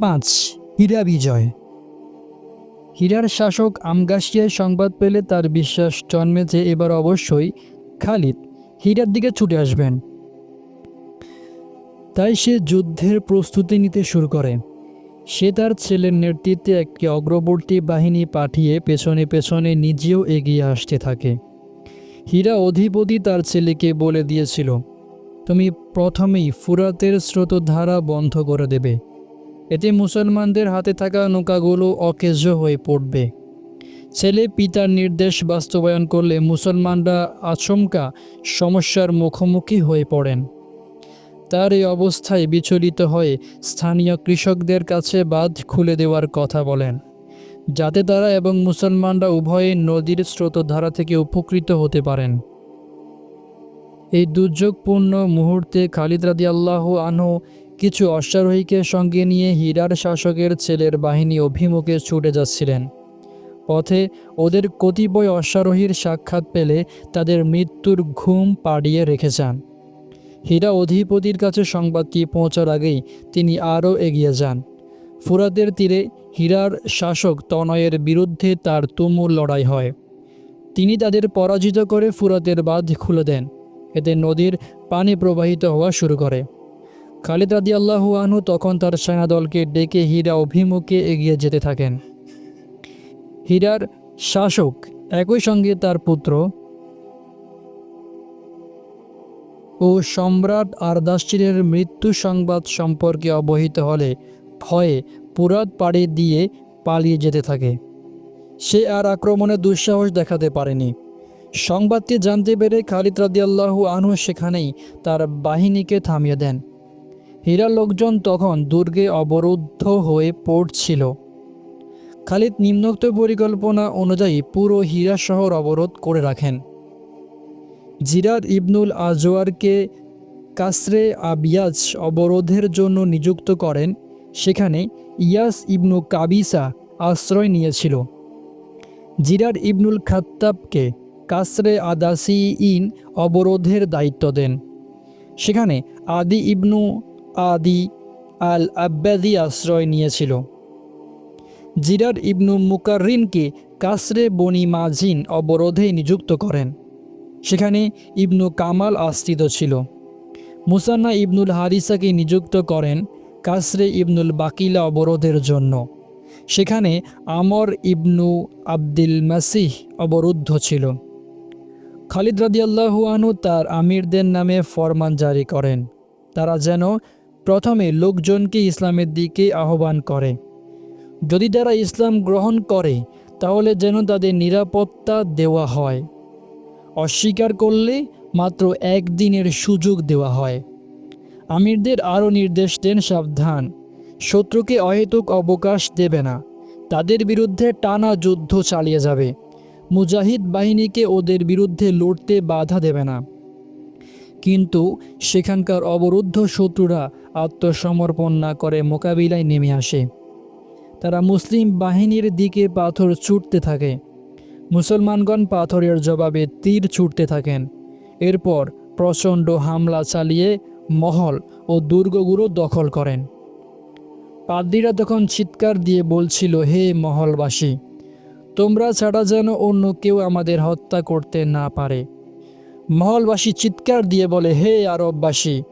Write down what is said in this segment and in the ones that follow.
পাঁচ, হীরা বিজয়। হীরার শাসক আমগাসিয়ায় সংবাদ পেলে তার বিশ্বাস জন্মে যে এবার অবশ্যই খালিদ, হীরার দিকে ছুটে আসবেন। তাই সে যুদ্ধের প্রস্তুতি নিতে শুরু করে। সে তার ছেলের নেতৃত্বে একটি অগ্রবর্তী বাহিনী পাঠিয়ে পেছনে পেছনে নিজেও এগিয়ে আসতে থাকে। হীরা অধিপতি তার ছেলেকে বলে দিয়েছিল, তুমি প্রথমেই ফুরাতের স্রোতধারা বন্ধ করে দেবে। এতে মুসলমানদের হাতে থাকা নৌকাগুলো অকেজ হয়ে পড়বে। ছেলে পিতার নির্দেশ বাস্তবায়ন করলে মুসলমানরা আচমকা সমস্যার মুখোমুখি হয়ে পড়েন। তার এই অবস্থায় বিচলিত হয়ে স্থানীয় কৃষকদের কাছে বাঁধ খুলে দেওয়ার কথা বলেন। যাতে তারা এবং মুসলমানরা উভয়ে নদীর স্রোতধারা থেকে উপকৃত হতে পারেন। এই দুর্যোগপূর্ণ মুহূর্তে খালিদ রাদি আল্লাহ আনহু কিছু অশ্বারোহীকে সঙ্গে নিয়ে হীরার শাসকের ছেলের বাহিনী অভিমুখে ছুটে যাচ্ছিলেন। পথে ওদের কতিপয় অশ্বারোহীর সাক্ষাৎ পেলে তাদের মৃত্যুর ঘুম পাড়িয়ে রেখে যান। হীরা অধিপতির কাছে সংবাদটি পৌঁছার আগেই তিনি আরও এগিয়ে যান। ফুরাতের তীরে হীরার শাসক তনয়ের বিরুদ্ধে তার তুমুল লড়াই হয়। তিনি তাদের পরাজিত করে ফুরাতের বাঁধ খুলে দেন। এতে নদীর পানি প্রবাহিত হওয়া শুরু করে। খালিদ রাদি আল্লাহু আনহু তখন তার সেনাদলকে ডেকে হীরা অভিমুখে এগিয়ে যেতে থাকেন। হীরার শাসক একই সঙ্গে তার পুত্র ও সম্রাট আরদাসিরের মৃত্যু সংবাদ সম্পর্কে অবহিত হলে ভয়ে পুরাত পাড়ি দিয়ে পালিয়ে যেতে থাকে। সে আর আক্রমণে দুঃসাহস দেখাতে পারেনি। সংবাদটি জানতে পেরে খালিদ রাদিয়াল্লাহু আনহু সেখানেই তার বাহিনীকে থামিয়ে দেন। হীরার লোকজন তখন দুর্গে অবরুদ্ধ হয়ে পড়ছিল। খালিদ নিম্নোক্ত পরিকল্পনা অনুযায়ী পুরো হীরা শহর অবরোধ করে রাখেন। জিরাদ ইবনুল আজওয়ারকে কাসরে আবিয়াজ অবরোধের জন্য নিযুক্ত করেন, সেখানে ইয়াস ইবনু কাবিসা আশ্রয় নিয়েছিল। জিরার ইবনুল খাত্তাবকে কাসরে আদাসি ইন অবরোধের দায়িত্ব দেন। সেখানে আদি ইবনু আদি আল আব্বাদি আশ্রয় নিয়েছিল। জিরার ইবনু মুকাররিনকে কাসরে বনি মাঝিন অবরোধে নিযুক্ত করেন। সেখানে ইবনু কামাল আশ্রিত ছিল। মুসান্না ইবনুল হারিসাকে নিযুক্ত করেন কাসরে ইবনুল বাকিলা অবরোধের জন্য। সেখানে আমর ইবনু আব্দুল মাসিহ অবরুদ্ধ ছিল। খালিদ রাদিয়াল্লাহু আনহু তার আমিরদের নামে ফরমান জারি করেন। তারা যেন প্রথমে লোকজনকে ইসলামের দিকে আহ্বান করে। যদি তারা ইসলাম গ্রহণ করে, তাহলে যেন তাদের নিরাপত্তা দেওয়া হয়। অস্বীকার করলে মাত্র একদিনের সুযোগ দেওয়া হয়। আমিরদের আরও নির্দেশ দেন, সাবধান। শত্রুকে অহেতুক অবকাশ দেবে না। তাদের বিরুদ্ধে টানা যুদ্ধ চালিয়ে যাবে। মুজাহিদ বাহিনীকে ওদের বিরুদ্ধে লড়তে বাধা দেবে না। কিন্তু সেখানকার অবরুদ্ধ শত্রুরা আত্মসমর্পণ না করে মোকাবিলায় নেমে আসে। তারা মুসলিম বাহিনীর দিকে পাথর ছুটতে থাকে। মুসলমানগণ পাথরের জবাবে তীর ছুটতে থাকেন। এরপর প্রচণ্ড হামলা চালিয়ে মহল ও দুর্গগুলো দখল করেন। পাদ্রীরা তখন চিৎকার দিয়ে বলছিল, হে মহলবাসী, তোমরা ছাড়া যেন অন্য কেউ আমাদের হত্যা করতে না পারে। মহলবাসী চিৎকার দিয়ে বলে, হে আরববাসী,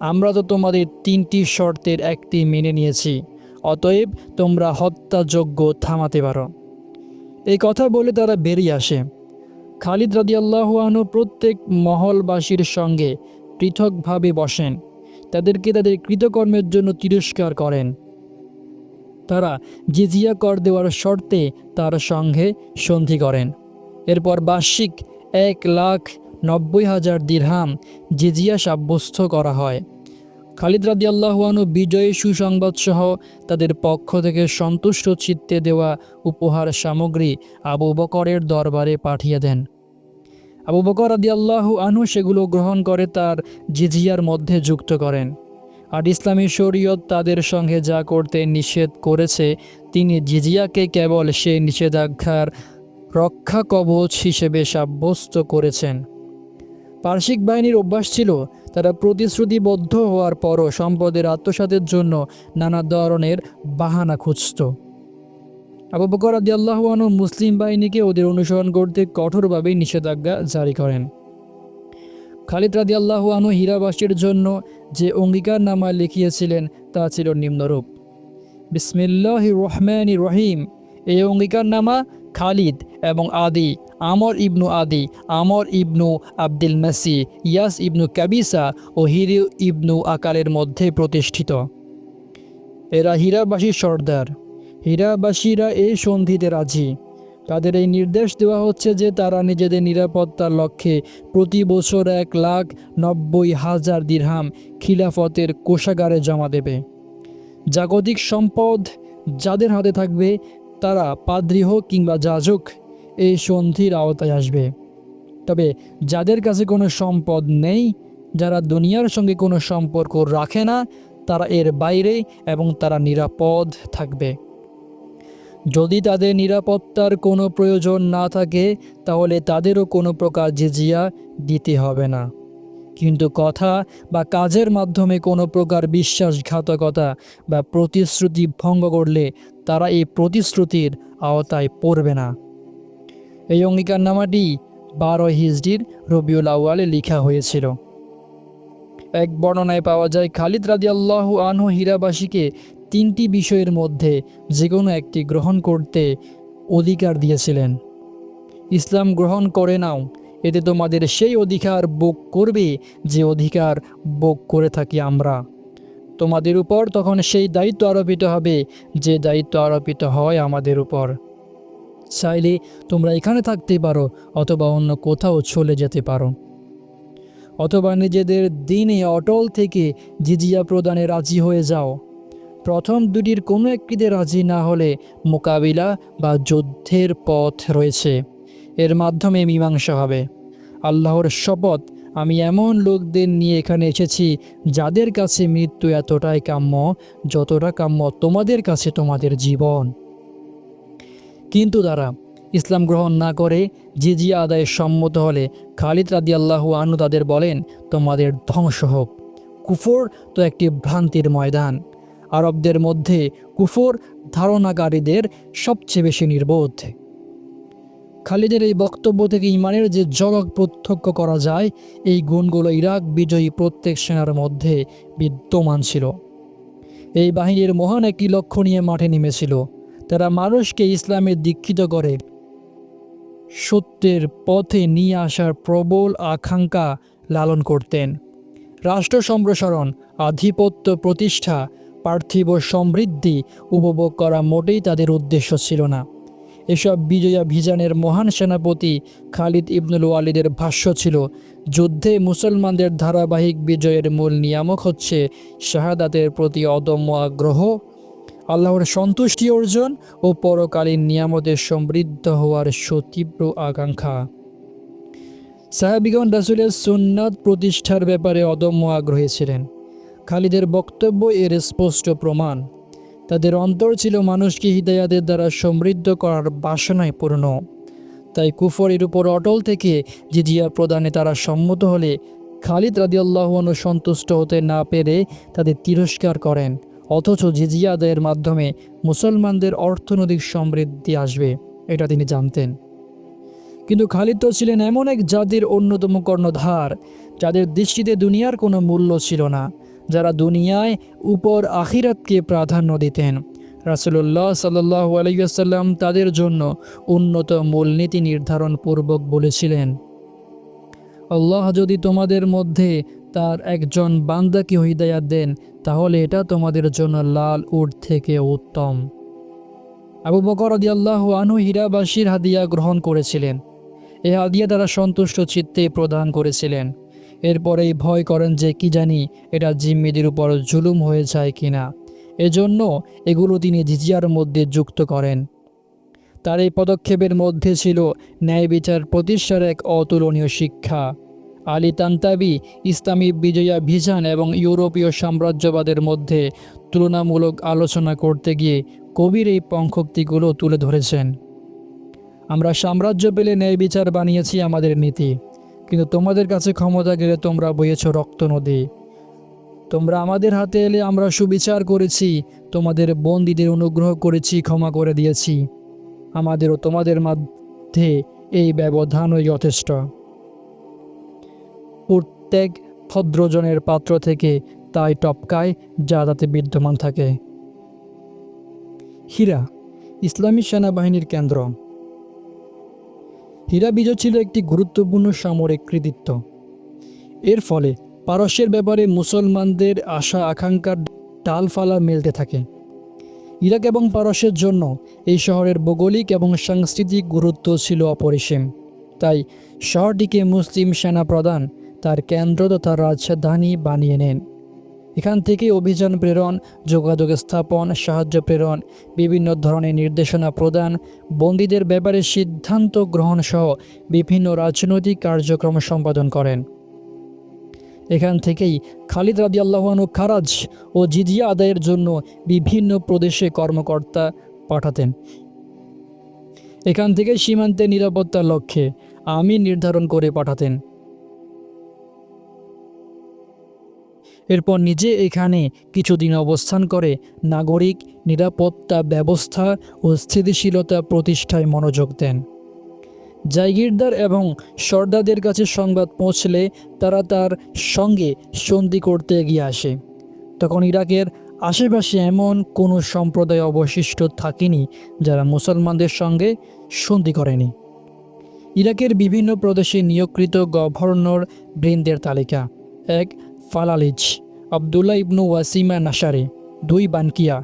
আমরা তো তোমাদের তিনটি শর্তের একটি মেনে নিয়েছি, অতএব তোমরা হত্যাযোগ্য থামাতে পারো। এই কথা বলে তারা বেরিয়ে আসে। খালিদ রাদিয়াল্লাহু আনহু প্রত্যেক মহলবাসীর সঙ্গে পৃথকভাবে বসেন। তাদেরকে তাদের কৃতকর্মের জন্য তিরস্কার করেন। তারা জিজিয়া কর দেওয়ার শর্তে তার সঙ্গে সন্ধি করেন। এরপর বার্ষিক এক লাখ নব্বই হাজার দিরহাম জিজিয়া সাব্যস্ত করা হয়। খালিদ রাদি আল্লাহুয়ানু বিজয়ী সুসংবাদ সহ তাদের পক্ষ থেকে সন্তুষ্ট চিত্তে দেওয়া উপহার সামগ্রী আবু বকরের দরবারে পাঠিয়ে দেন। আবু বকর রাদি আল্লাহু আনহু সেগুলো গ্রহণ করে তার জিজিয়ার মধ্যে যুক্ত করেন। আর ইসলামী শরীয়ত তাদের সঙ্গে যা করতে নিষেধ করেছে, তিনি জিজিয়াকে কেবল সেই নিষেধাজ্ঞার রক্ষা কবচ হিসেবে সাব্যস্ত করেছেন। পার্শ্বিক বাহিনীর অভ্যাস ছিল তারা প্রতিশ্রুতিবদ্ধ হওয়ার পরও সম্পদের আত্মসাতের জন্য নানা ধরনের বাহানা খুঁজত। আবু বকর আদি আল্লাহানু মুসলিম বাহিনীকে ওদের অনুসরণ করতে কঠোরভাবে নিষেধাজ্ঞা জারি করেন। খালিদ রাদি আল্লাহানু হীরাবাসীর জন্য যে অঙ্গীকার নামা লিখিয়েছিলেন তা ছিল নিম্নরূপ। বিসমিল্লাহ রহমান রহিম। এই অঙ্গীকার নামা খালিদ এবং আদি, আমর ইবনু আদি, আমর ইবনু আব্দুল মাসি, ইয়াস ইবনু কাবিসা ও হিরি ইবনু আকালের মধ্যে প্রতিষ্ঠিত। এরা হীরাবাসীর সর্দার। হীরাবাসীরা এই সন্ধিতে রাজি। তাদের এই নির্দেশ দেওয়া হচ্ছে যে তারা নিজেদের নিরাপত্তার লক্ষ্যে প্রতি বছর এক লাখ নব্বই হাজার দিরহাম খিলাফতের কোষাগারে জমা দেবে। জাগতিক সম্পদ যাদের হাতে থাকবে তারা পাদ্রী হোক কিংবা যাজক এই সন্ধির আওতায় আসবে। তবে যাদের কাছে কোনো সম্পদ নেই, যারা দুনিয়ার সঙ্গে কোনো সম্পর্ক রাখে না, তারা এর বাইরে এবং তারা নিরাপদ থাকবে। যদি তাদের নিরাপত্তার কোনো প্রয়োজন না থাকে, তাহলে তাদেরও কোনো প্রকার জিজিয়া দিতে হবে না। কিন্তু কথা বা কাজের মাধ্যমে কোনো প্রকার বিশ্বাসঘাতকতা বা প্রতিশ্রুতি ভঙ্গ করলে তারা এই প্রতিশ্রুতির আওতায় পড়বে না। এই অঙ্গীকারনামাটি বারো হিজডির রবিউল আউয়ালে লেখা হয়েছিল। এক বর্ণনায় পাওয়া যায়, খালিদ রাদি আল্লাহ আনহু হীরাবাসীকে তিনটি বিষয়ের মধ্যে যে কোনো একটি গ্রহণ করতে অধিকার দিয়েছিলেন। ইসলাম গ্রহণ করে নাও এতে তোমাদের সেই অধিকার ভোগ করবে যে অধিকার ভোগ করে থাকি আমরা। তোমাদের উপর তখন সেই দায়িত্ব আরোপিত হবে, যে দায়িত্ব আরোপিত হয় আমাদের উপর। চাইলে তোমরা এখানে থাকতে পারো অথবা অন্য কোথাও চলে যেতে পারো। অথবা নিজেদের দিনে অটল থেকে জিজিয়া প্রদানে রাজি হয়ে যাও। প্রথম দুটির কোনো একটিতে রাজি না হলে মোকাবিলা বা যুদ্ধের পথ রয়েছে। এর মাধ্যমে মীমাংসা হবে। আল্লাহর শপথ, আমি এমন লোকদের নিয়ে এখানে এসেছি, যাদের কাছে মৃত্যু এতটাই কাম্য, যতটা কাম্য তোমাদের কাছে তোমাদের জীবন। কিন্তু তারা ইসলাম গ্রহণ না করে জিজিয়া আদায়ে সম্মত হলে, খালিদ রাদি আল্লাহু আনু তাদের বলেন, তোমাদের ধ্বংস হোক। কুফর তো একটি ভ্রান্তির ময়দান। আরবদের মধ্যে কুফর ধারণাকারীদের সবচেয়ে বেশি নির্বোধ। খালিদের এই বক্তব্য থেকে ইমানের যে জগৎ প্রত্যক্ষ করা যায়, এই গুণগুলো ইরাক বিজয়ী প্রত্যেক সেনার মধ্যে বিদ্যমান ছিল। এই বাহিনীর মহান একটি লক্ষ্য নিয়ে মাঠে নেমেছিল। তারা মানুষকে ইসলামে দীক্ষিত করে, সত্যের পথে নিয়ে আসার প্রবল আকাঙ্ক্ষা লালন করতেন। রাষ্ট্র সম্প্রসারণ, আধিপত্য প্রতিষ্ঠা, পার্থিব সমৃদ্ধি উপভোগ করা মোটেই তাদের উদ্দেশ্য ছিল না। এসব বিজয়াভিযানের মহান সেনাপতি খালিদ ইবনুল ওয়ালিদের ভাষ্য ছিল, যুদ্ধে মুসলমানদের ধারাবাহিক বিজয়ের মূল নিয়ামক হচ্ছে শাহাদাতের প্রতি অদম্য আগ্রহ, আল্লাহর সন্তুষ্টি অর্জন ও পরকালীন নিয়ামতের সমৃদ্ধ হওয়ার সতীব্র আকাঙ্ক্ষা। সাহাবিগণ রাসুলের সুন্নাত প্রতিষ্ঠার ব্যাপারে অদম্য আগ্রহী ছিলেন। খালিদের বক্তব্য এর স্পষ্ট প্রমাণ। তাদের অন্তর ছিল মানুষকে হৃদয়াদের দ্বারা সমৃদ্ধ করার বাসনায় পূর্ণ। তাই কুফরের উপর অটল থেকে জিজিয়া প্রদানে তারা সম্মত হলে খালিদ রাদিয়াল্লাহনু সন্তুষ্ট হতে না পেরে তাদের তিরস্কার করেন, অথচ জিজিয়া মাধ্যমে মুসলমানদের অর্থনৈতিক সমৃদ্ধি আসবে, এটা তিনি জানতেন। কিন্তু খালিদ তো ছিলেন এমন এক জাতির অন্যতম কর্ণধার, যাদের দৃষ্টিতে দুনিয়ার কোনো মূল্য ছিল না। যারা দুনিয়ায় উপর আখিরাতকে প্রাধান্য দিতেন। রাসুল্লাহ সাল্লাহ আলাইসাল্লাম তাদের জন্য উন্নত মূলনীতি নির্ধারণ পূর্বক বলেছিলেন, আল্লাহ যদি তোমাদের মধ্যে তার একজন বান্দাকে হৃদয়াত দেন, তাহলে এটা তোমাদের জন্য লাল উট থেকে উত্তম। আবু বকর আল্লাহ আনু হীরাবাসীর হাদিয়া গ্রহণ করেছিলেন। এ হাদিয়া তারা সন্তুষ্ট চিত্তে প্রদান করেছিলেন। এরপরেই ভয় করেন যে কি জানি এটা জিম্মিদের উপর জুলুম হয়ে যায় কিনা। এজন্য এগুলো তিনি জিজিয়ার মধ্যে যুক্ত করেন। তার এই পদক্ষেপের মধ্যে ছিল ন্যায় বিচার প্রতিষ্ঠার এক অতুলনীয় শিক্ষা। আলী তান্তাবি ইসলামী বিজয়া ভিজান এবং ইউরোপীয় সাম্রাজ্যবাদের মধ্যে তুলনামূলক আলোচনা করতে গিয়ে কবির এই পঙ্খক্তিগুলো তুলে ধরেছেন। আমরা সাম্রাজ্য পেলে ন্যায় বিচার বানিয়েছি আমাদের নীতি। কিন্তু তোমাদের কাছে ক্ষমতা গেলে তোমরা বইয়েছ রক্ত নদী। তোমরা আমাদের হাতে এলে আমরা সুবিচার করেছি, তোমাদের বন্দীদের অনুগ্রহ করেছি, ক্ষমা করে দিয়েছি। আমাদেরও তোমাদের মধ্যে এই ব্যবধানই যথেষ্ট। প্রত্যেক ভদ্রজনের পাত্র থেকে তাই টপকায় যা তাতে বিদ্যমান থাকে। হীরা, ইসলামী সেনাবাহিনীর কেন্দ্র। হীরা বিজয় ছিল একটি গুরুত্বপূর্ণ সামরিক কৃতিত্ব। এর ফলে পারস্যের ব্যাপারে মুসলমানদের আশা, আকাঙ্ক্ষার ডালফালা মেলতে থাকে। ইরাক এবং পারস্যের জন্য এই শহরের ভৌগোলিক এবং সাংস্কৃতিক গুরুত্ব ছিল অপরিসীম। তাই শহরটিকে মুসলিম সেনা প্রধান তার কেন্দ্র তথা রাজধানী বানিয়ে নেন। এখান থেকে অভিযান প্রেরণ, যোগাযোগ স্থাপন, সাহায্য প্রেরণ, বিভিন্ন ধরনের নির্দেশনা প্রদান, বন্দীদের ব্যাপারে সিদ্ধান্ত গ্রহণ সহ বিভিন্ন রাজনৈতিক কার্যক্রম সম্পাদন করেন। এখান থেকেই খালিদ রাদি আল্লাহানু খারাজ ও জিজিয়া আদায়ের জন্য বিভিন্ন প্রদেশে কর্মকর্তা পাঠাতেন। এখান থেকে সীমান্তে নিরাপত্তার লক্ষ্যে আমি নির্ধারণ করে পাঠাতেন। এরপর নিজে এখানে কিছুদিন অবস্থান করে নাগরিক, নিরাপত্তা ব্যবস্থা ও স্থিতিশীলতা প্রতিষ্ঠায় মনোযোগ দেন। জায়গিরদার এবং সর্দারদের কাছে সংবাদ পৌঁছলে তারা তার সঙ্গে সন্ধি করতে এগিয়ে আসে। তখন ইরাকের আশেপাশে এমন কোনো সম্প্রদায় অবশিষ্ট থাকেনি যারা মুসলমানদের সঙ্গে সন্ধি করেনি। ইরাকের বিভিন্ন প্রদেশে নিয়োগকৃত গভর্নর বৃন্দের তালিকা। এক ফালালিজ আবদুল্লাহ ইবনু ওয়াসিমা নাসারে, দুই বানকিয়া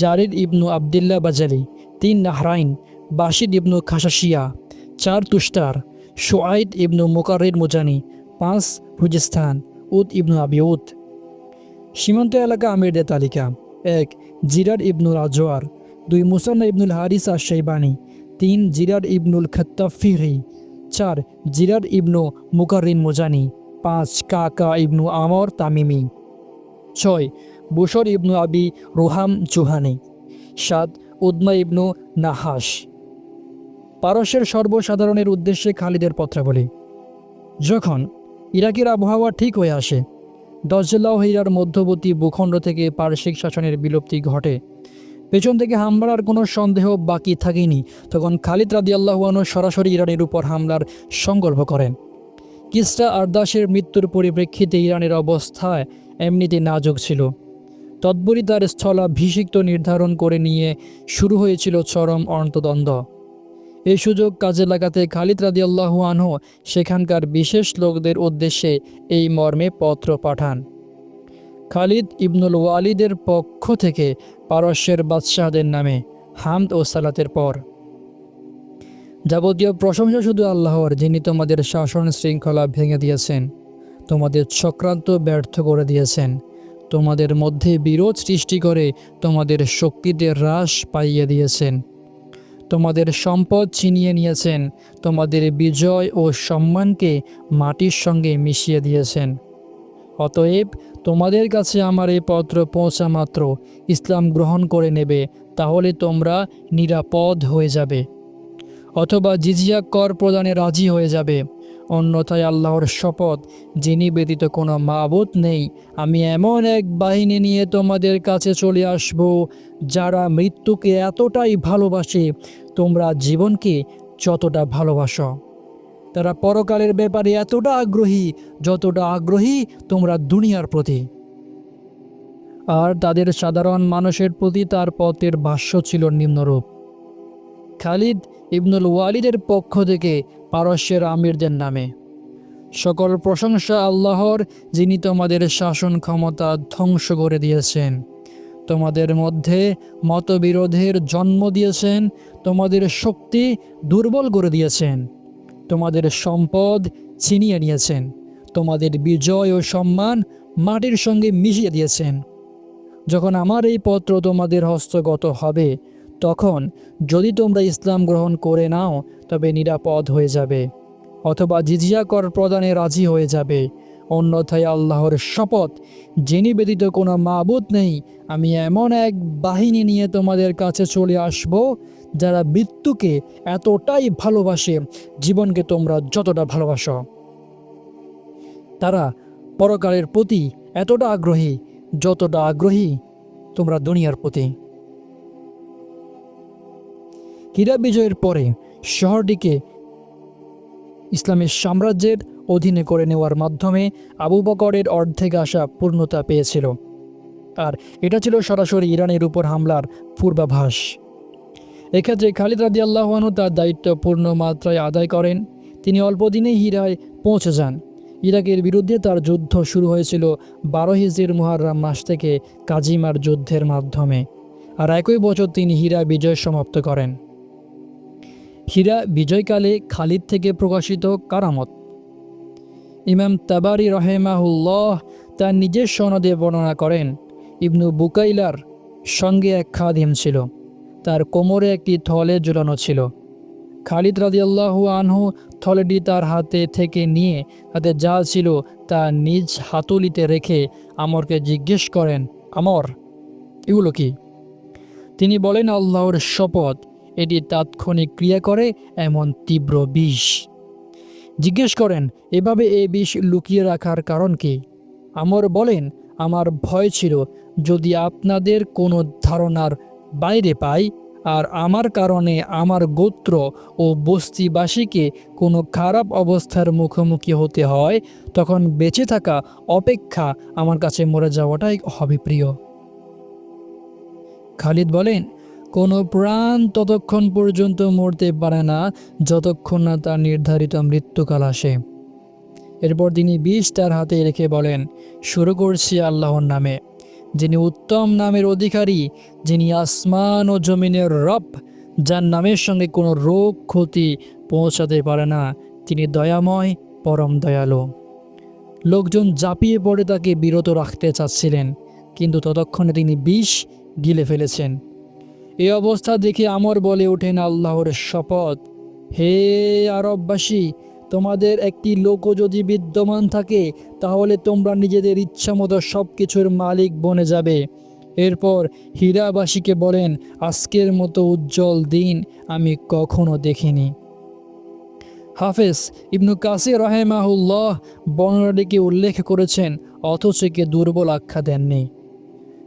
জারির ইবনু আবদুল্লাহ বাজালি তিন নাহরাইন বাশিদ ইবনু খাসাসিয়া চার তুস্তার শোয়াইদ ইবনু মোকারির মুজানি, পাঁচ রুজিস্তান উদ ইবনু আবিউদ সীমান্ত এলাকা আমিরদের তালিকা। এক, জিরার ইবনুল আজওয়ার দুই, মুসান্না ইবনুল হারিসা শৈবানি তিন, জিরার ইবনুল খত্তাফিরি চার, জিরার ইবনু মুকারিন মুজানি। পাঁচ কাকা ইবনু আমর তামিমি। ছয়, বুশর ইবনু আবি রুহাম জুহানি। সাত, উদ্মা ইবনু নাহাস পারস্যের সর্বসাধারণের উদ্দেশ্যে খালিদের পত্রাবলী। যখন ইরাকের আবহাওয়া ঠিক হয়ে আসে দজ্জেলাও হিরার মধ্যবর্তী ভূখণ্ড থেকে পারসিক শাসনের বিলুপ্তি ঘটে। পেছন থেকে হামলার কোনো সন্দেহ বাকি থাকেনি, তখন খালিদ রাদি আল্লাহানু সরাসরি ইরানের উপর হামলার সংকল্প করেন। কিসরা আরদাসের মৃত্যুর পরিপ্রেক্ষিতে ইরানের অবস্থায় এমনিতে নাজুক ছিল। তৎপরই তার স্থলাভিষিক্ত নির্ধারণ করে নিয়ে শুরু হয়েছিল চরম অন্তদ্বন্দ্ব এই সুযোগ কাজে লাগাতে খালিদ রাদি আল্লাহু আনহু সেখানকার বিশেষ লোকদের উদ্দেশ্যে এই মর্মে পত্র পাঠান। খালিদ ইবনুল ওয়ালিদের পক্ষ থেকে পারস্যের বাদশাহদের নামে হামদ ও সালাতের পর। যাবতীয় প্রশংসা শুধু আল্লাহর, যিনি তোমাদের শাসন শৃঙ্খলা ভেঙে দিয়েছেন, তোমাদের চক্রান্ত ব্যর্থ করে দিয়েছেন, তোমাদের মধ্যে বিরোধ সৃষ্টি করে তোমাদের শক্তিতে হ্রাস পাইয়ে দিয়েছেন, তোমাদের সম্পদ ছিনিয়ে নিয়েছেন, তোমাদের বিজয় ও সম্মানকে মাটির সঙ্গে মিশিয়ে দিয়েছেন। অতএব তোমাদের কাছে আমার এই পত্র পৌঁছা মাত্র ইসলাম গ্রহণ করে নেবে, তাহলে তোমরা নিরাপদ হয়ে যাবে। অথবা জিজিয়া কর প্রদানে রাজি হয়ে যাবে। অন্যথায় আল্লাহর শপথ, যিনি ব্যতীত কোনো মাবুত নেই। আমি এমন এক বাহিনী নিয়ে তোমাদের কাছে চলে আসব, যারা মৃত্যুকে এতটাই ভালোবাসে। তোমরা জীবনকে যতটা ভালোবাসো। তারা পরকালের ব্যাপারে এতটা আগ্রহী, যতটা আগ্রহী তোমরা দুনিয়ার প্রতি। আর তাদের সাধারণ মানুষের প্রতি তার পথের ভাষ্য ছিল নিম্নরূপ। খালিদ ইবনুল ওয়ালিদের পক্ষ থেকে পারস্যের আমিরদের নামে। সকল প্রশংসা আল্লাহর, যিনি তোমাদের শাসন ক্ষমতা ধ্বংস করে দিয়েছেন। তোমাদের মধ্যে মতবিরোধের জন্ম দিয়েছেন, তোমাদের শক্তি দুর্বল করে দিয়েছেন। তোমাদের সম্পদ ছিনিয়ে নিয়েছেন, তোমাদের বিজয় ও সম্মান মাটির সঙ্গে মিশিয়ে দিয়েছেন। যখন আমার এই পত্র তোমাদের হস্তগত হবে তখন যদি তোমরা ইসলাম গ্রহণ করে নাও, তবে নিরাপদ হয়ে যাবে। অথবা জিজিয়া কর প্রদানে রাজি হয়ে যাবে। অন্যথায় আল্লাহর শপথ, যিনি ব্যতীত কোনো মাবুদ নেই, আমি এমন এক বাহিনী নিয়ে তোমাদের কাছে চলে আসব, যারা মৃত্যুকে এতটাই ভালোবাসে, জীবনকে তোমরা যতটা ভালোবাসো। তারা পরকালের প্রতি এতটা আগ্রহী, যতটা আগ্রহী তোমরা দুনিয়ার প্রতি। হীরা বিজয়ের পরে শহরটিকে ইসলামের সাম্রাজ্যের অধীনে করে নেওয়ার মাধ্যমে আবু বকরের অর্ধেক আশা পূর্ণতা পেয়েছিল। আর এটা ছিল সরাসরি ইরানের উপর হামলার পূর্বাভাস। এক্ষেত্রে খালিদ রাদি আল্লাহানু তার দায়িত্ব পূর্ণ মাত্রায় আদায় করেন। তিনি অল্প দিনেই হীরায় পৌঁছে যান। ইরাকের বিরুদ্ধে তার যুদ্ধ শুরু হয়েছিল বারো হিজরির মুহাররাম মাস থেকে কাজিমার যুদ্ধের মাধ্যমে। আর একই বছর তিনি হীরা বিজয় সমাপ্ত করেন। হীরা বিজয়কালে খালিদ থেকে প্রকাশিত কারামত। ইমাম তাবারি রহেমাহুল্লাহ তার নিজের সনদে বর্ণনা করেন, ইবনু বুকাইলার সঙ্গে এক খাদিম ছিল, তার কোমরে একটি থলে ঝুলানো ছিল। খালিদ রাদিয়াল্লাহু আনহু থলেটি তার হাতে থেকে নিয়ে হাতে যা ছিল তা নিজ হাতুলিতে রেখে আমরকে জিজ্ঞেস করেন, আমর, এগুলো কি? তিনি বলেন, আল্লাহর শপথ এটি তাৎক্ষণিক ক্রিয়া করে এমন তীব্র বিষ। জিজ্ঞেস করেন, এভাবে এই বিষ লুকিয়ে রাখার কারণ কি? আমর বলেন, আমার ভয় ছিল যদি আপনাদের কোনো ধারণার বাইরে পাই, আর আমার কারণে আমার গোত্র ও বস্তিবাসীকে কোনো খারাপ অবস্থার মুখোমুখি হতে হয়, তখন বেঁচে থাকা অপেক্ষা আমার কাছে মরে যাওয়াটাই হবে প্রিয় খালিদ বলেন কোনো প্রাণ ততক্ষণ পর্যন্ত মরতে পারে না, যতক্ষণ না তার নির্ধারিত মৃত্যুকাল আসে। এরপর তিনি বিষ তার হাতে রেখে বলেন, শুরু করছি আল্লাহর নামে। যিনি উত্তম নামের অধিকারী, যিনি আসমান ও জমিনের রব, যার নামের সঙ্গে কোনো রোগ, ক্ষতি পৌঁছাতে পারে না, তিনি দয়াময়, পরম দয়ালু। লোকজন জাপিয়ে পড়ে তাকে বিরত রাখতে চাচ্ছিলেন, কিন্তু ততক্ষণে তিনি বিষ গিলে ফেলেছেন। এই অবস্থা দেখে আমর বলে ওঠেন আল্লাহর শপথ। হে আরববাসী, তোমাদের একটি লোকও যদি বিদ্যমান থাকে, তাহলে তোমরা নিজেদের ইচ্ছামতো সব কিছুর মালিক বনে যাবে। এরপর হীরাবাসীকে বলেন, আজকের মতো উজ্জ্বল দিন আমি কখনো দেখিনি। হাফেজ ইবনু কাসির রহেমাহুল্লাহ বর্ণনাটিকে উল্লেখ করেছেন, অথচ একে দুর্বল আখ্যা দেননি।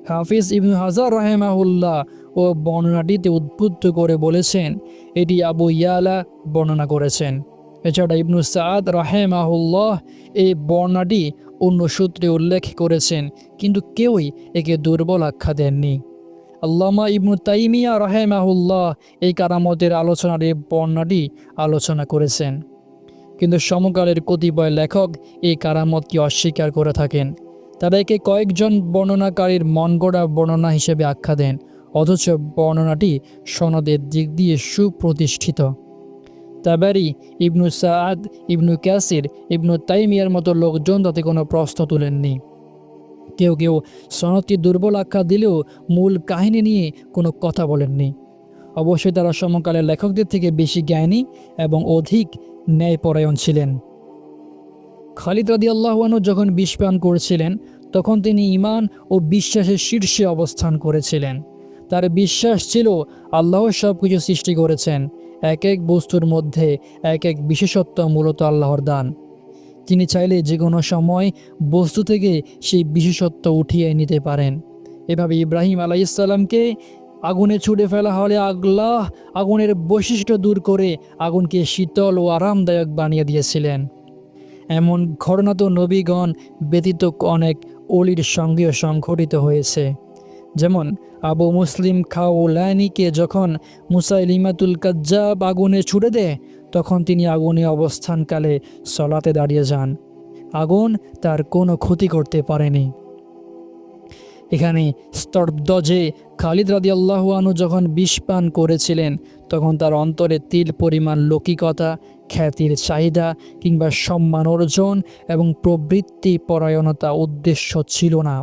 হাফিজ ইবনু হাজার রহেমাহুল্লাহ ও বর্ণনাটিতে উদ্বুদ্ধ করে বলেছেন, এটি আবু ইয়ালা বর্ণনা করেছেন। এছাড়া ইবনু সাদ রাহেমাহুল্লাহ এই বর্ণাটি অন্য সূত্রে উল্লেখ করেছেন, কিন্তু কেউই একে দুর্বল আখ্যা দেননি। আল্লামা ইবনু তাইমিয়া রাহেমাহুল্লাহ এই কারামতের আলোচনার এই বর্ণাটি আলোচনা করেছেন। কিন্তু সমকালের কতিপয় লেখক এই কারামতকে অস্বীকার করে থাকেন। তারা একে কয়েকজন বর্ণনাকারীর মনগড়া বর্ণনা হিসেবে আখ্যা দেন। অথচ বর্ণনাটি সনদের দিক দিয়ে সুপ্রতিষ্ঠিত। তাবারি, ইবনু সাদ ইবনু ক্যাসির, ইবনু তাইমিয়ার মতো লোকজন তাতে কোনো প্রশ্ন তুলেননি। কেউ কেউ সনদটি দুর্বল আখ্যা দিলেও মূল কাহিনী নিয়ে কোনো কথা বলেননি। অবশ্যই তারা সমকালের লেখকদের থেকে বেশি জ্ঞানী এবং অধিক ন্যায়পরায়ণ ছিলেন। খালিদ রাদি আল্লাহানু যখন বিষপান করেছিলেন, তখন তিনি ইমান ও বিশ্বাসের শীর্ষে অবস্থান করেছিলেন। তার বিশ্বাস ছিল আল্লাহ সব কিছু সৃষ্টি করেছেন, এক এক বস্তুর মধ্যে এক এক বিশেষত্ব মূলত আল্লাহর দান। তিনি চাইলে যে কোনো সময় বস্তু থেকে সেই বিশেষত্ব উঠিয়ে নিতে পারেন। এভাবে ইব্রাহিম আলাইসাল্লামকে আগুনে ছুটে ফেলা হলে আল্লাহ আগুনের বৈশিষ্ট্য দূর করে আগুনকে শীতল ও আরামদায়ক বানিয়ে দিয়েছিলেন। এমন ঘটনা তো নবীগণ ব্যতীত অনেক অলির সঙ্গেও সংঘটিত হয়েছে। যেমন আবু মুসলিম খাওলানিকে যখন মুসাইলিমাতুল কাজ্জাব আগুনে ছুড়ে দেয়, তখন তিনি আগুনে অবস্থানকালে সলাতে দাঁড়িয়ে যান। আগুন তার কোনো ক্ষতি করতে পারেনি। এখানে স্তব্ধ যে খালিদ রাদি আনহু যখন বিষ পান করেছিলেন, তখন তার অন্তরে তিল পরিমাণ লৌকিকতা, খ্যাতির চাহিদা কিংবা সম্মান অর্জন এবং প্রবৃত্তি পরায়ণতা উদ্দেশ্য ছিল না।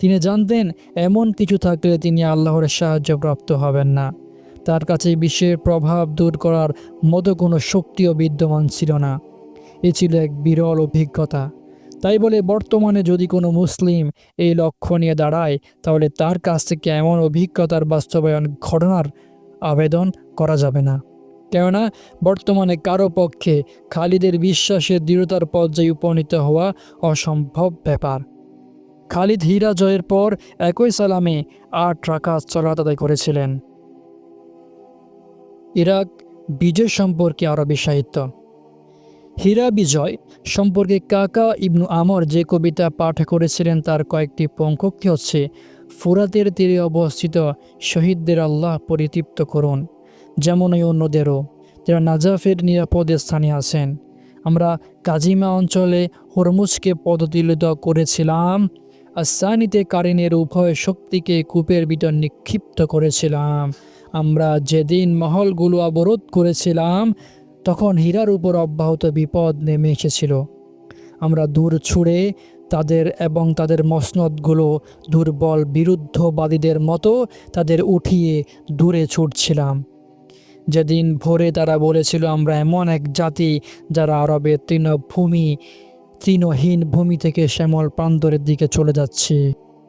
তিনি জানতেন, এমন কিছু থাকলে তিনি আল্লাহর সাহায্যপ্রাপ্ত হবেন না। তার কাছে বিশ্বের প্রভাব দূর করার মতো কোনো শক্তিও বিদ্যমান ছিল না। এ ছিল এক বিরল অভিজ্ঞতা। তাই বলে, বর্তমানে যদি কোনো মুসলিম এই লক্ষ্য নিয়ে দাঁড়ায়, তাহলে তার কাছ থেকে এমন অভিজ্ঞতার বাস্তবায়ন ঘটনার আবেদন করা যাবে না। কেননা, বর্তমানে কারও পক্ষে খালিদের বিশ্বাসের দৃঢ়তার পর্যায়ে উপনীত হওয়া অসম্ভব ব্যাপার। খালিদ হীরা জয়ের পর একই সালামে আট রাকাত চলাত আদায় করেছিলেন। ইরাক বিজয় সম্পর্কে আরবি সাহিত্য হীরা বিজয় সম্পর্কে কাকা ইবনু আমর যে কবিতা পাঠ করেছিলেন তার কয়েকটি পঙ্কক্তি হচ্ছে, ফুরাতের তীরে অবস্থিত শহীদদের আল্লাহ পরিতৃপ্ত করুন, যেমন এই অন্যদেরও। যারা নাজাফের নিরাপদে স্থানে আছেন। আমরা কাজিমা অঞ্চলে হরমুজকে পদতিলিত করেছিলাম আর সানিতে কারিনের উভয় শক্তিকে কূপের ভিতর নিক্ষিপ্ত করেছিলাম। আমরা যেদিন মহলগুলো অবরোধ করেছিলাম, তখন হীরার উপর অব্যাহত বিপদ নেমে এসেছিল। আমরা দূর ছুঁড়ে তাদের এবং তাদের মসনদগুলো দুর্বল বিরুদ্ধবাদীদের মতো তাদের উঠিয়ে দূরে ছুটছিলাম। যেদিন ভোরে তারা বলেছিল, আমরা এমন এক জাতি যারা আরবের তৃণভূমি তৃণহীন ভূমি থেকে শ্যামল প্রান্তরের দিকে চলে যাচ্ছে।